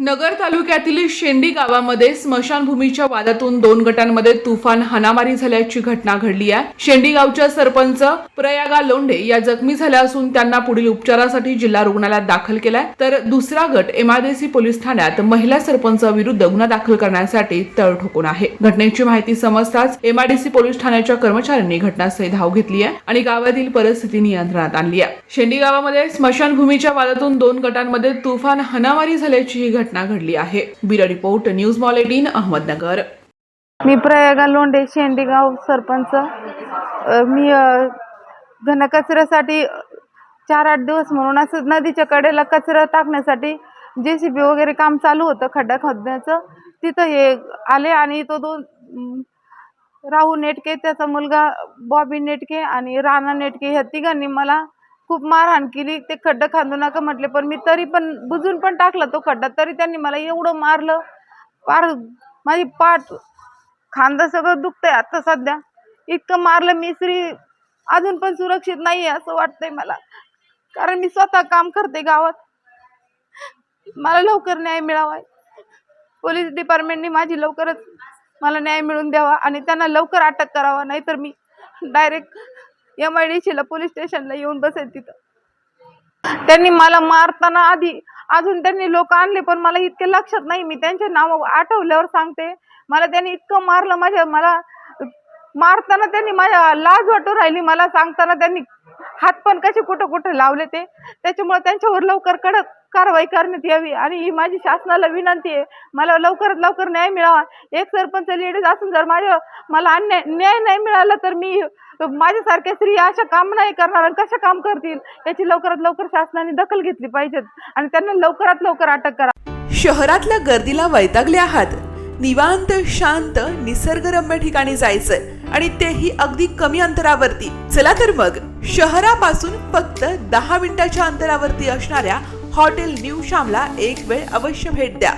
नगर तालुक्यातील शेंडी गावामध्ये स्मशानभूमीच्या वादातून दोन गटांमध्ये तुफान हाणामारी झाल्याची घटना घडली आहे. शेंडी गावच्या सरपंच प्रयागा लोंढे या जखमी झाल्या असून त्यांना पुढील उपचारासाठी जिल्हा रुग्णालयात दाखल केलाय. तर दुसरा गट एमआयडीसी पोलीस ठाण्यात महिला सरपंच विरुद्ध गुन्हा दाखल करण्यासाठी तळ ठोकून आहे. घटनेची माहिती समजताच एमआयडीसी पोलीस ठाण्याच्या कर्मचाऱ्यांनी घटनास्थळी धाव घेतली आहे आणि गावातील परिस्थिती नियंत्रणात आणली आहे. शेंडी गावामध्ये स्मशानभूमीच्या वादातून दोन गटांमध्ये तुफान हनामारी झाल्याची ही घटना घडली आहे. ब्युरो रिपोर्ट न्यूज मॉल एटीन अहमदनगर. मी प्रयागा लोंढे शेंडीगाव सरपंच. मी घनकचऱ्यासाठी चार आठ दिवस म्हणून असं नदीच्या कडेला कचरा टाकण्यासाठी जे सी बी वगैरे काम चालू होतं खड्डा खोदण्याचं. तिथं हे आले आणि तो दोन राहू नेटके त्याचा मुलगा बॉबी नेटके आणि राणा नेटके ह्या तिघांनी मला खूप मारहाण केली ते खड्डा खांदू नका म्हटले पण मी तरी पण बुजून पण टाकला तो खड्डा तरी त्यांनी मला एवढं मारलं. पार माझी पाठ खांदा सगळं दुखतंय आता सध्या. इतकं मारलं मी श्री अजून पण सुरक्षित नाही आहे असं वाटतंय मला. कारण मी स्वतः काम करते गावात. मला लवकर न्याय मिळावा पोलीस डिपार्टमेंटने माझी लवकरच मला न्याय मिळवून द्यावा आणि त्यांना लवकर अटक करावा नाहीतर मी डायरेक्ट एम आय डी सीला पोलीस स्टेशनला येऊन बसेल तिथं. त्यांनी मला मारताना आधी अजून त्यांनी लोक आणले पण मला इतके लक्षात नाही. मी त्यांचे नाव आठवल्यावर सांगते. मला त्यांनी इतकं मारलं माझ्या मला मारताना त्यांनी माझ्या लाज वाटू राहिली. मला सांगताना त्यांनी हात पण कसे कुठं कुठं लावले ते. त्याच्यामुळे त्यांच्यावर लवकर कडक कारवाई करण्यात यावी. आणि ही माझी शासनाला विनंती आहे. मला लवकरात लवकर न्याय मिळावा. एक सरपंच लेडीज असून जर माझ्या मला अन्याय न्याय नाही मिळाला तर मी माझ्यासारख्या स्त्रिया अशा काम नाही करणार कशा काम करतील? याची लवकरात लवकर शासनाने दखल घेतली पाहिजेत आणि त्यांना लवकरात लवकर अटक करा. शहरातल्या गर्दीला वैतागले आहात. निवांत शांत निसर्गरम्य ठिकाणी जायचंय आणि तेही अगदी कमी अंतरावरती. चला तर मग शहरापासून फक्त दहा मिनिटाच्या अंतरावरती असणाऱ्या हॉटेल न्यू श्यामला एक वेळ अवश्य भेट द्या.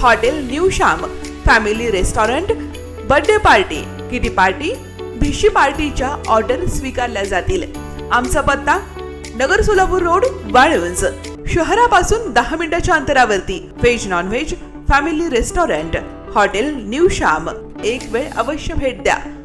Hotel new Shyam family restaurant birthday party kitty party भिशी पार्टीच्या ऑर्डर स्वीकारल्या जातील. आमचा पत्ता नगर सोलापूर रोड वाळवंज. शहरापासून दहा मिनिटाच्या अंतरावरती. Veg non veg family restaurant hotel new Shyam. एक वेळ अवश्य भेट द्या.